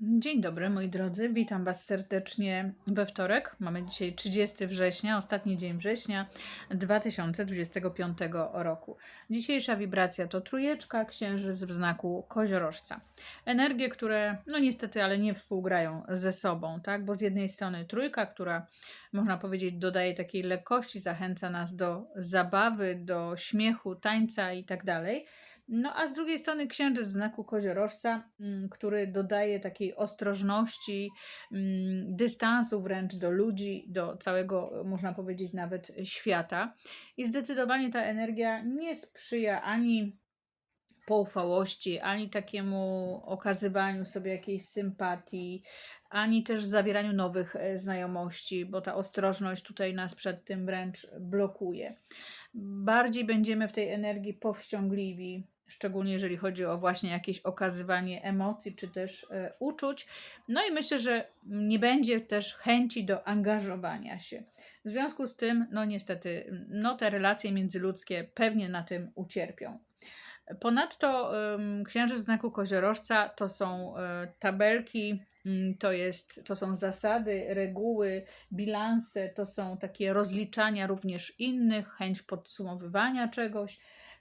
Dzień dobry, moi drodzy. Witam Was serdecznie we wtorek. Mamy dzisiaj 30 września, ostatni dzień września 2025 roku. Dzisiejsza wibracja to trójeczka, księżyc w znaku koziorożca. Energie, które, no niestety, ale nie współgrają ze sobą, tak? Bo z jednej strony trójka, która można powiedzieć dodaje takiej lekkości, zachęca nas do zabawy, do śmiechu, tańca i tak dalej no a z drugiej strony księżyc w znaku koziorożca, mm, który dodaje takiej ostrożności, mm, dystansu wręcz do ludzi, do całego, można powiedzieć, nawet świata. I zdecydowanie ta energia nie sprzyja ani poufałości, ani takiemu okazywaniu sobie jakiejś sympatii, ani też zawieraniu nowych e, znajomości, bo ta ostrożność tutaj nas przed tym wręcz blokuje. Bardziej będziemy w tej energii powściągliwi, szczególnie jeżeli chodzi o właśnie jakieś okazywanie emocji czy też e, uczuć. No i myślę, że nie będzie też chęci do angażowania się. W związku z tym, no niestety, no te relacje międzyludzkie pewnie na tym ucierpią. Ponadto księżyc znaku koziorożca to są y, tabelki, y, to, jest, to są zasady, reguły, bilanse, to są takie rozliczania również innych, chęć podsumowywania czegoś.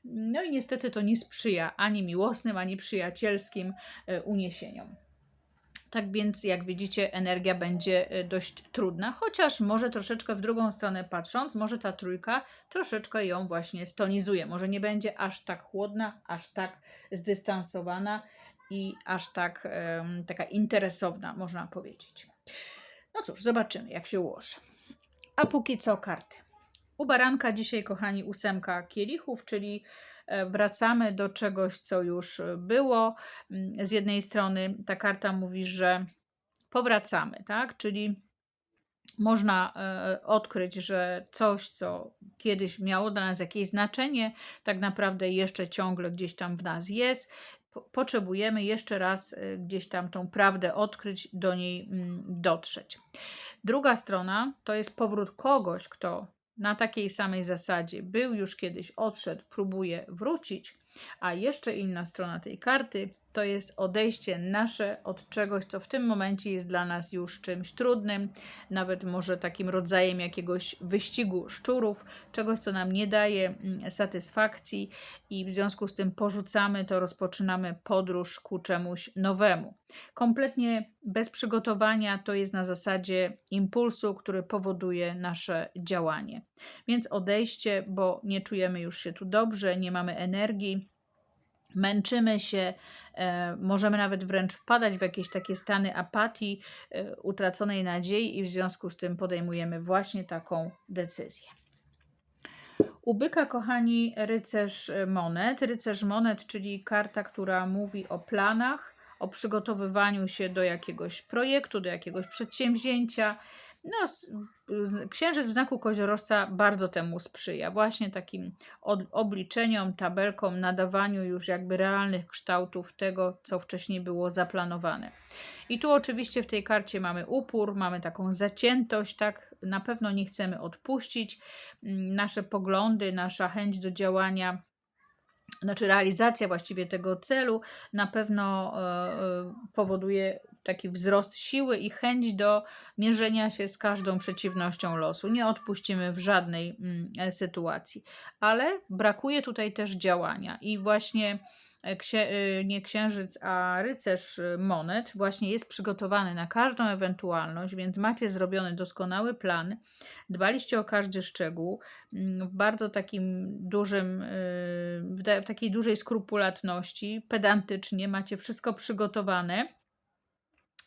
No i niestety to nie sprzyja ani miłosnym, ani przyjacielskim e, uniesieniom. Tak więc, jak widzicie, energia będzie e, dość trudna, chociaż może troszeczkę w drugą stronę patrząc, może ta trójka troszeczkę ją właśnie stonizuje. Może nie będzie aż tak chłodna, aż tak zdystansowana i aż tak um, taka interesowna, można powiedzieć. No cóż, zobaczymy, jak się ułoży. A póki co karty. U baranka dzisiaj, kochani, ósemka kielichów, czyli e, wracamy do czegoś, co już było. Mm, z jednej strony ta karta mówi, że powracamy, tak? Czyli można e, odkryć, że coś, co kiedyś miało dla nas jakieś znaczenie, tak naprawdę jeszcze ciągle gdzieś tam w nas jest. Potrzebujemy jeszcze raz e, gdzieś tam tą prawdę odkryć, do niej mm, dotrzeć. Druga strona to jest powrót kogoś, kto na takiej samej zasadzie. Był już kiedyś, odszedł, próbuje wrócić, a jeszcze inna strona tej karty to jest odejście nasze od czegoś, co w tym momencie jest dla nas już czymś trudnym, nawet może takim rodzajem jakiegoś wyścigu szczurów, czegoś, co nam nie daje mm, satysfakcji i w związku z tym porzucamy to, rozpoczynamy podróż ku czemuś nowemu. Kompletnie bez przygotowania to jest na zasadzie impulsu, który powoduje nasze działanie. Więc odejście, bo nie czujemy już się tu dobrze, nie mamy energii męczymy się, e, możemy nawet wręcz wpadać w jakieś takie stany apatii, e, utraconej nadziei, i w związku z tym podejmujemy właśnie taką decyzję. U byka, kochani, rycerz monet. Rycerz monet, czyli karta, która mówi o planach, o przygotowywaniu się do jakiegoś projektu, do jakiegoś przedsięwzięcia, no, księżyc w znaku koziorożca bardzo temu sprzyja. Właśnie takim obliczeniom, tabelkom, nadawaniu już jakby realnych kształtów tego, co wcześniej było zaplanowane. I tu oczywiście w tej karcie mamy upór, mamy taką zaciętość, tak? Na pewno nie chcemy odpuścić. Mm, nasze poglądy, nasza chęć do działania znaczy realizacja właściwie tego celu na pewno e, e, powoduje taki wzrost siły i chęć do mierzenia się z każdą przeciwnością losu. Nie odpuścimy w żadnej mm, e, sytuacji, ale brakuje tutaj też działania i właśnie księ, e, nie księżyc, a rycerz e, monet właśnie jest przygotowany na każdą ewentualność, więc macie zrobiony doskonały plan, dbaliście o każdy szczegół mm, w bardzo takim dużym, w takiej dużej skrupulatności, pedantycznie, macie wszystko przygotowane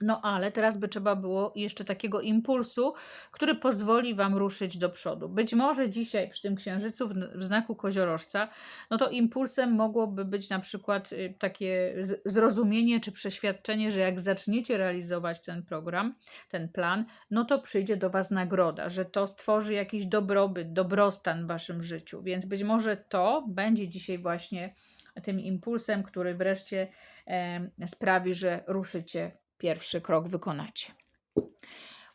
no ale teraz by trzeba było jeszcze takiego impulsu, który pozwoli Wam ruszyć do przodu. Być może dzisiaj przy tym księżycu w, znaku koziorożca, no to impulsem mogłoby być na przykład y, takie zrozumienie czy przeświadczenie, że jak zaczniecie realizować ten program, ten plan, no to przyjdzie do Was nagroda, że to stworzy jakiś dobrobyt, dobrostan w Waszym życiu. Więc być może to będzie dzisiaj właśnie tym impulsem, który wreszcie e, sprawi, że ruszycie pierwszy krok wykonacie.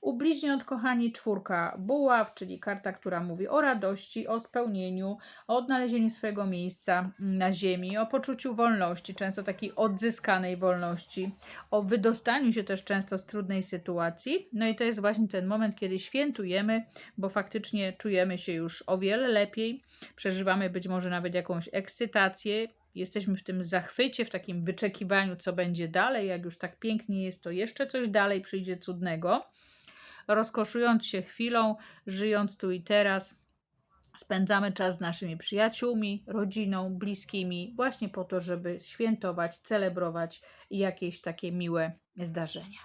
U bliźniąt, kochani, czwórka buław, czyli karta, która mówi o radości, o spełnieniu, o odnalezieniu swojego miejsca na ziemi, o poczuciu wolności, często takiej odzyskanej wolności, o wydostaniu się też często z trudnej sytuacji. No i to jest właśnie ten moment, kiedy świętujemy, bo faktycznie czujemy się już o wiele lepiej, przeżywamy być może nawet jakąś ekscytację, jesteśmy w tym zachwycie, w takim wyczekiwaniu, co będzie dalej. Jak już tak pięknie jest, to jeszcze coś dalej przyjdzie cudnego. Rozkoszując się chwilą, żyjąc tu i teraz, spędzamy czas z naszymi przyjaciółmi, rodziną, bliskimi, właśnie po to, żeby świętować, celebrować jakieś takie miłe zdarzenia.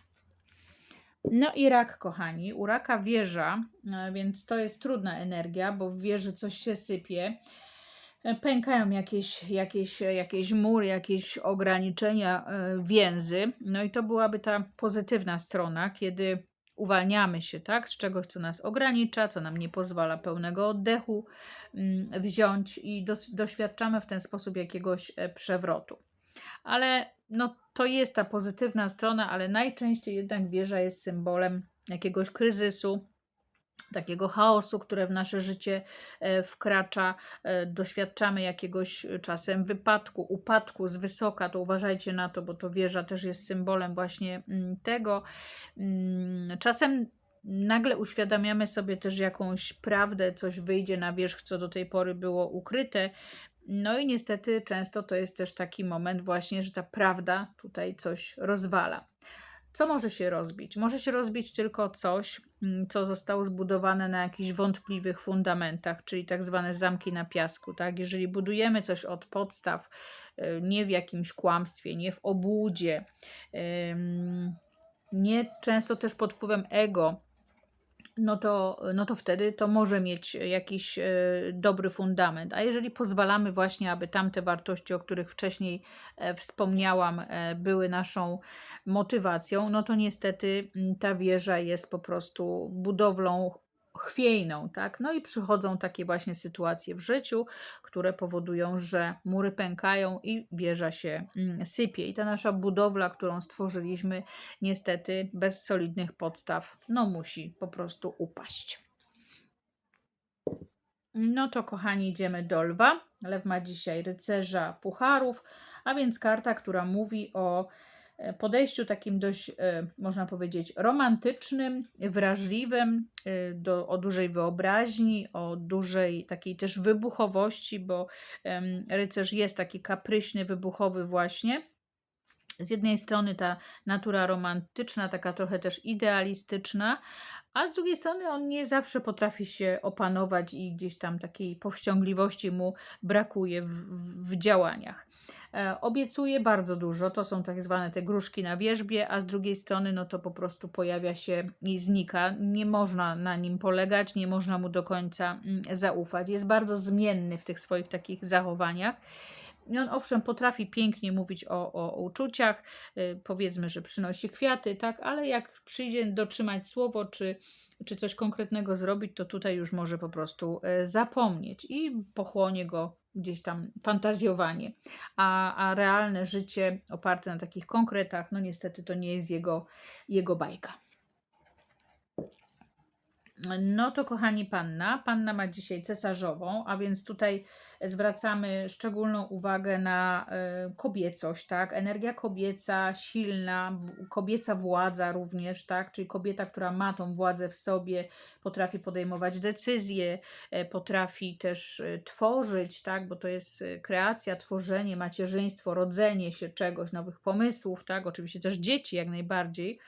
No i rak, kochani. U raka wieża, e, więc to jest trudna energia, bo w wieży coś się sypie pękają jakieś, jakieś, jakieś mury, jakieś ograniczenia, e, więzy. No i to byłaby ta pozytywna strona, kiedy uwalniamy się tak, z czegoś, co nas ogranicza, co nam nie pozwala pełnego oddechu mm, wziąć i doświadczamy w ten sposób jakiegoś przewrotu. Ale no, to jest ta pozytywna strona, ale najczęściej jednak wieża jest symbolem jakiegoś kryzysu, takiego chaosu, które w nasze życie e, wkracza, e, doświadczamy jakiegoś e, czasem wypadku, upadku z wysoka, to uważajcie na to, bo to wieża też jest symbolem właśnie mm, tego. Mm, czasem nagle uświadamiamy sobie też jakąś prawdę, coś wyjdzie na wierzch, co do tej pory było ukryte. No i niestety często to jest też taki moment właśnie, że ta prawda tutaj coś rozwala. Co może się rozbić? Może się rozbić tylko coś, mm, co zostało zbudowane na jakichś wątpliwych fundamentach, czyli tak zwane zamki na piasku. Tak? Jeżeli budujemy coś od podstaw, y, nie w jakimś kłamstwie, nie w obłudzie, nie często też pod wpływem ego, no to, no to wtedy to może mieć jakiś e, dobry fundament. A jeżeli pozwalamy właśnie, aby tamte wartości, o których wcześniej e, wspomniałam, e, były naszą motywacją, no to niestety ta wieża jest po prostu budowlą chwiejną, tak? No i przychodzą takie właśnie sytuacje w życiu, które powodują, że mury pękają i wieża się mm, sypie. I ta nasza budowla, którą stworzyliśmy, niestety bez solidnych podstaw, no musi po prostu upaść. No to kochani, idziemy do lwa. Lew ma dzisiaj rycerza pucharów, a więc karta, która mówi o podejściu takim dość, e, można powiedzieć, romantycznym, wrażliwym, e, do, o dużej wyobraźni, o dużej takiej też wybuchowości, bo rycerz jest taki kapryśny, wybuchowy właśnie. Z jednej strony ta natura romantyczna, taka trochę też idealistyczna, a z drugiej strony on nie zawsze potrafi się opanować i gdzieś tam takiej powściągliwości mu brakuje w, w działaniach. E, obiecuje bardzo dużo, to są tak zwane te gruszki na wierzbie, a z drugiej strony no to po prostu pojawia się i znika. Nie można na nim polegać, nie można mu do końca mm, zaufać. Jest bardzo zmienny w tych swoich takich zachowaniach. I on owszem potrafi pięknie mówić o, o, o uczuciach, yy, powiedzmy, że przynosi kwiaty, tak, ale jak przyjdzie dotrzymać słowo, czy, czy coś konkretnego zrobić, to tutaj już może po prostu yy, zapomnieć i pochłonie go gdzieś tam fantazjowanie, a, a realne życie oparte na takich konkretach, no niestety to nie jest jego, jego bajka. No to kochani panna, panna ma dzisiaj cesarzową, a więc tutaj zwracamy szczególną uwagę na y, kobiecość, tak? Energia kobieca, silna, kobieca władza również, tak? Czyli kobieta, która ma tą władzę w sobie, potrafi podejmować decyzje, y, potrafi też y, tworzyć, tak? Bo to jest kreacja, tworzenie, macierzyństwo, rodzenie się czegoś, nowych pomysłów, tak? Oczywiście też dzieci jak najbardziej.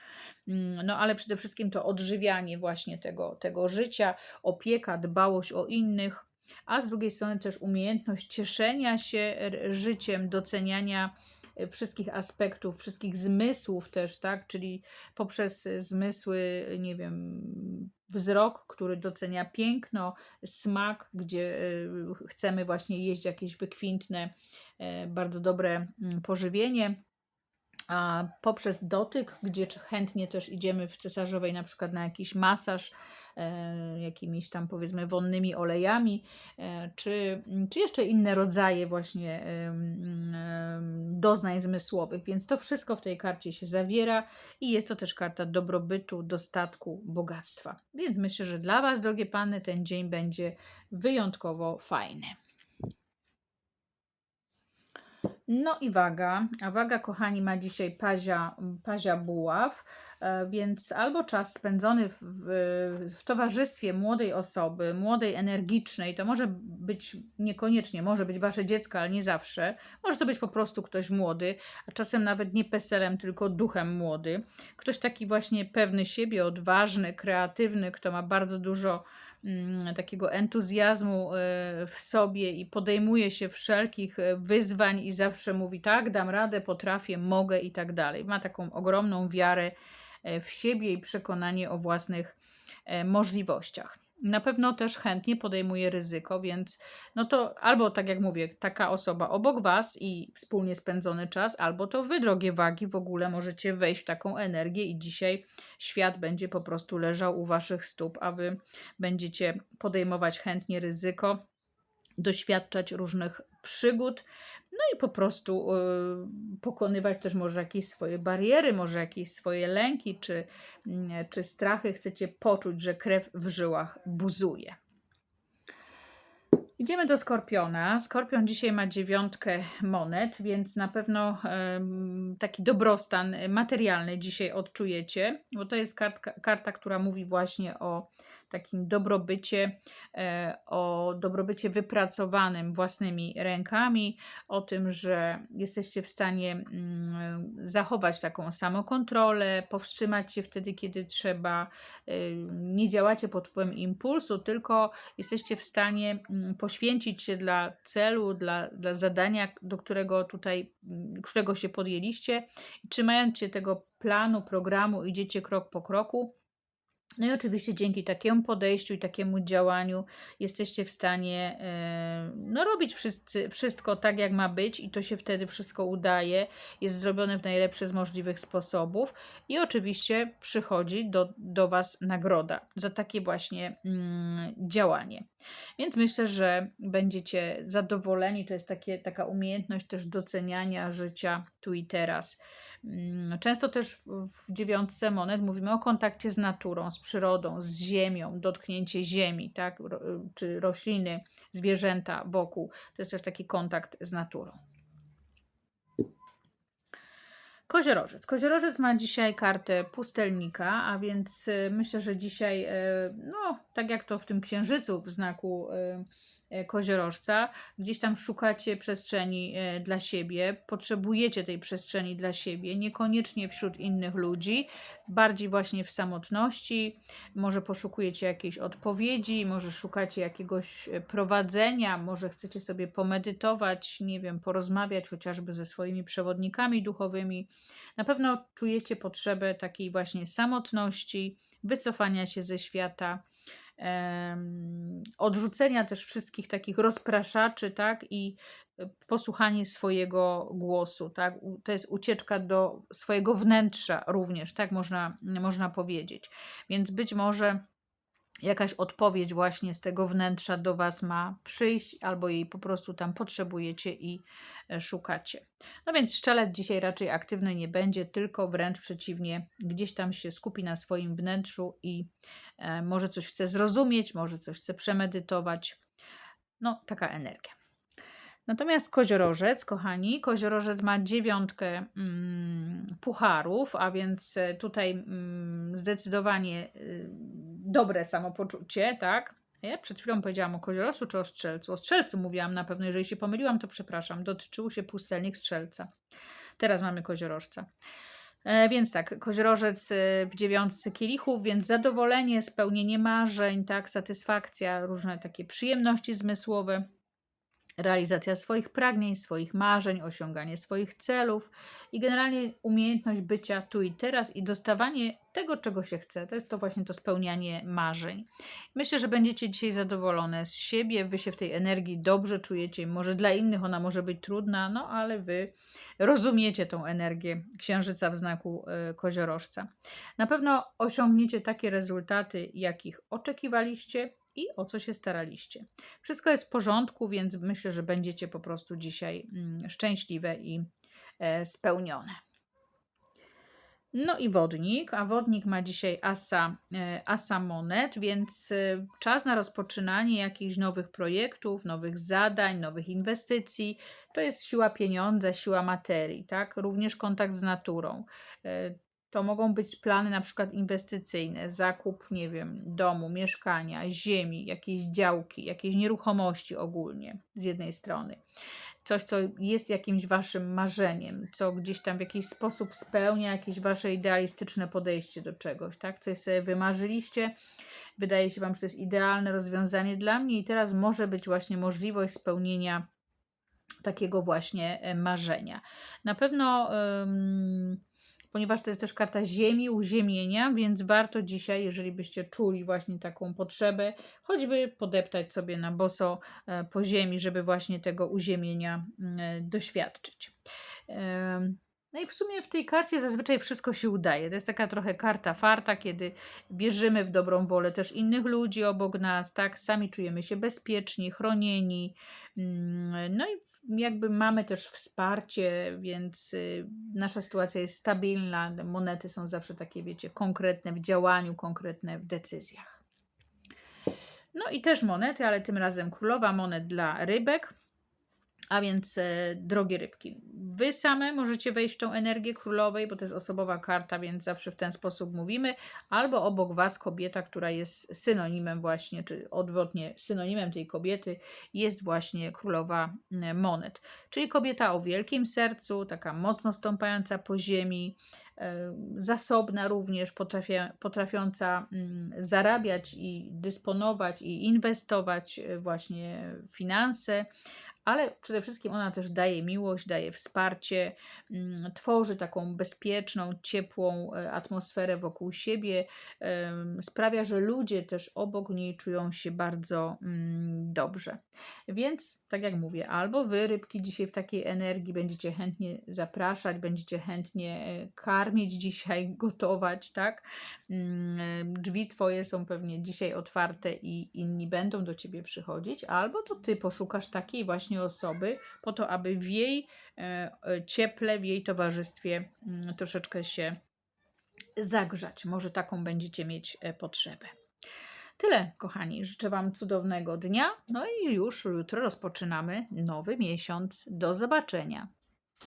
Mm, no ale przede wszystkim to odżywianie właśnie tego, tego życia, opieka, dbałość o innych, a z drugiej strony też umiejętność cieszenia się życiem, doceniania e, wszystkich aspektów, wszystkich zmysłów też, tak? Czyli poprzez zmysły, nie wiem, wzrok, który docenia piękno, smak, gdzie e, chcemy właśnie jeść jakieś wykwintne, e, bardzo dobre mm, pożywienie a poprzez dotyk, gdzie chętnie też idziemy w cesarzowej na przykład na jakiś masaż, jakimiś tam powiedzmy wonnymi olejami, e, czy, czy jeszcze inne rodzaje właśnie doznań zmysłowych. Więc to wszystko w tej karcie się zawiera i jest to też karta dobrobytu, dostatku, bogactwa. Więc myślę, że dla Was, drogie Panny, ten dzień będzie wyjątkowo fajny. No i waga. A waga, kochani, ma dzisiaj pazia, pazia buław, e, więc albo czas spędzony w, w, towarzystwie młodej osoby, młodej, energicznej, to może być niekoniecznie, może być wasze dziecko, ale nie zawsze. Może to być po prostu ktoś młody, a czasem nawet nie peselem, tylko duchem młody. Ktoś taki właśnie pewny siebie, odważny, kreatywny, kto ma bardzo dużo takiego entuzjazmu e, w sobie i podejmuje się wszelkich e, wyzwań i zawsze mówi tak, dam radę, potrafię, mogę i tak dalej. Ma taką ogromną wiarę e, w siebie i przekonanie o własnych możliwościach. Na pewno też chętnie podejmuje ryzyko, więc no to albo tak jak mówię, taka osoba obok Was i wspólnie spędzony czas, albo to Wy, drogie wagi, w ogóle możecie wejść w taką energię i dzisiaj świat będzie po prostu leżał u Waszych stóp, a Wy będziecie podejmować chętnie ryzyko, doświadczać różnych przygód, no i po prostu y, pokonywać też może jakieś swoje bariery, może jakieś swoje lęki czy, mm, czy strachy. Chcecie poczuć, że krew w żyłach buzuje. Idziemy do Skorpiona. Skorpion dzisiaj ma dziewiątkę monet, więc na pewno taki dobrostan materialny dzisiaj odczujecie, bo to jest kartka, karta, która mówi właśnie o takim dobrobycie, e, o dobrobycie wypracowanym własnymi rękami, o tym, że jesteście w stanie mm, zachować taką samokontrolę, powstrzymać się wtedy, kiedy trzeba, e, nie działacie pod wpływem impulsu, tylko jesteście w stanie mm, poświęcić się dla celu, dla, dla zadania, do którego tutaj, mm, którego się podjęliście. Trzymając się tego planu, programu, idziecie krok po kroku no i oczywiście dzięki takiemu podejściu i takiemu działaniu jesteście w stanie e, no, robić wszyscy, wszystko tak, jak ma być, i to się wtedy wszystko udaje, jest zrobione w najlepszy z możliwych sposobów, i oczywiście przychodzi do, do Was nagroda za takie właśnie mm, działanie. Więc myślę, że będziecie zadowoleni. To jest takie, taka umiejętność też doceniania życia tu i teraz. Mm, często też w dziewiątce monet mówimy o kontakcie z naturą, z przyrodą, z ziemią, dotknięcie ziemi, tak? czy rośliny, zwierzęta wokół. To jest też taki kontakt z naturą. Koziorożec. Koziorożec ma dzisiaj kartę pustelnika, a więc y, myślę, że dzisiaj, y, no tak jak to w tym księżycu w znaku y, koziorożca, gdzieś tam szukacie przestrzeni e, dla siebie, potrzebujecie tej przestrzeni dla siebie, niekoniecznie wśród innych ludzi, bardziej właśnie w samotności, może poszukujecie jakiejś odpowiedzi, może szukacie jakiegoś e, prowadzenia, może chcecie sobie pomedytować, nie wiem, porozmawiać chociażby ze swoimi przewodnikami duchowymi. Na pewno czujecie potrzebę takiej właśnie samotności, wycofania się ze świata odrzucenia też wszystkich takich rozpraszaczy, tak, i e, posłuchanie swojego głosu, tak, to jest ucieczka do swojego wnętrza również, tak można, można powiedzieć. Więc być może jakaś odpowiedź właśnie z tego wnętrza do Was ma przyjść, albo jej po prostu tam potrzebujecie i e, szukacie. No więc szczelec dzisiaj raczej aktywny nie będzie, tylko wręcz przeciwnie, gdzieś tam się skupi na swoim wnętrzu i może coś chce zrozumieć, może coś chce przemedytować. No, taka energia. Natomiast koziorożec, kochani, koziorożec ma dziewiątkę mm, pucharów, a więc e, tutaj mm, zdecydowanie y, dobre samopoczucie, tak? Ja przed chwilą powiedziałam o koziorożcu czy o strzelcu. O strzelcu mówiłam na pewno, jeżeli się pomyliłam, to przepraszam. Dotyczył się pustelnik strzelca. Teraz mamy koziorożca. E, więc tak, koziorożec e, w dziewiątce kielichów, więc zadowolenie, spełnienie marzeń, tak, satysfakcja, różne takie przyjemności zmysłowe realizacja swoich pragnień, swoich marzeń, osiąganie swoich celów i generalnie umiejętność bycia tu i teraz i dostawanie tego, czego się chce. To jest to właśnie to spełnianie marzeń. Myślę, że będziecie dzisiaj zadowolone z siebie, wy się w tej energii dobrze czujecie. Może dla innych ona może być trudna, no ale wy rozumiecie tą energię księżyca w znaku y, koziorożca. Na pewno osiągniecie takie rezultaty, jakich oczekiwaliście i o co się staraliście. Wszystko jest w porządku, więc myślę, że będziecie po prostu dzisiaj mm, szczęśliwe i e, spełnione. No i wodnik, a wodnik ma dzisiaj asa, e, asa monet, więc e, czas na rozpoczynanie jakichś nowych projektów, nowych zadań, nowych inwestycji. To jest siła pieniądza, siła materii, tak? Również kontakt z naturą. To mogą być plany na przykład inwestycyjne, zakup, nie wiem, domu, mieszkania, ziemi, jakiejś działki, jakiejś nieruchomości ogólnie z jednej strony coś, co jest jakimś waszym marzeniem, co gdzieś tam w jakiś sposób spełnia jakieś wasze idealistyczne podejście do czegoś, tak? Coś sobie wymarzyliście, wydaje się wam, że to jest idealne rozwiązanie dla mnie i teraz może być właśnie możliwość spełnienia takiego właśnie e, marzenia. Na pewno. ym, Ponieważ to jest też karta ziemi, uziemienia, więc warto dzisiaj, jeżeli byście czuli właśnie taką potrzebę, choćby podeptać sobie na boso e, po ziemi, żeby właśnie tego uziemienia mm, e, doświadczyć. No i w sumie w tej karcie zazwyczaj wszystko się udaje. To jest taka trochę karta farta, kiedy wierzymy w dobrą wolę też innych ludzi obok nas, tak? Sami czujemy się bezpieczni, chronieni. Mm, No i jakby mamy też wsparcie, więc y, nasza sytuacja jest stabilna. Monety są zawsze takie, wiecie, konkretne w działaniu, konkretne w decyzjach. No i też monety, ale tym razem królowa monet dla rybek. A więc e, drogie rybki, wy same możecie wejść w tą energię królowej, bo to jest osobowa karta, więc zawsze w ten sposób mówimy, albo obok was kobieta, która jest synonimem właśnie, czy odwrotnie, synonimem tej kobiety jest właśnie królowa e, monet. Czyli kobieta o wielkim sercu, taka mocno stąpająca po ziemi, e, zasobna również, potrafiąca mm, zarabiać i dysponować i inwestować właśnie finanse, ale przede wszystkim ona też daje miłość, daje wsparcie, mm, tworzy taką bezpieczną, ciepłą e, atmosferę wokół siebie, sprawia, że ludzie też obok niej czują się bardzo mm, dobrze. Więc, tak jak mówię, albo wy, rybki, dzisiaj w takiej energii będziecie chętnie zapraszać, będziecie chętnie e, karmić dzisiaj, gotować, tak? Mm, e, Drzwi twoje są pewnie dzisiaj otwarte i inni będą do ciebie przychodzić, albo to ty poszukasz takiej właśnie osoby, po to, aby w jej e, cieple, w jej towarzystwie mm, troszeczkę się zagrzać. Może taką będziecie mieć e, potrzebę. Tyle, kochani. Życzę Wam cudownego dnia. No i już jutro rozpoczynamy nowy miesiąc. Do zobaczenia.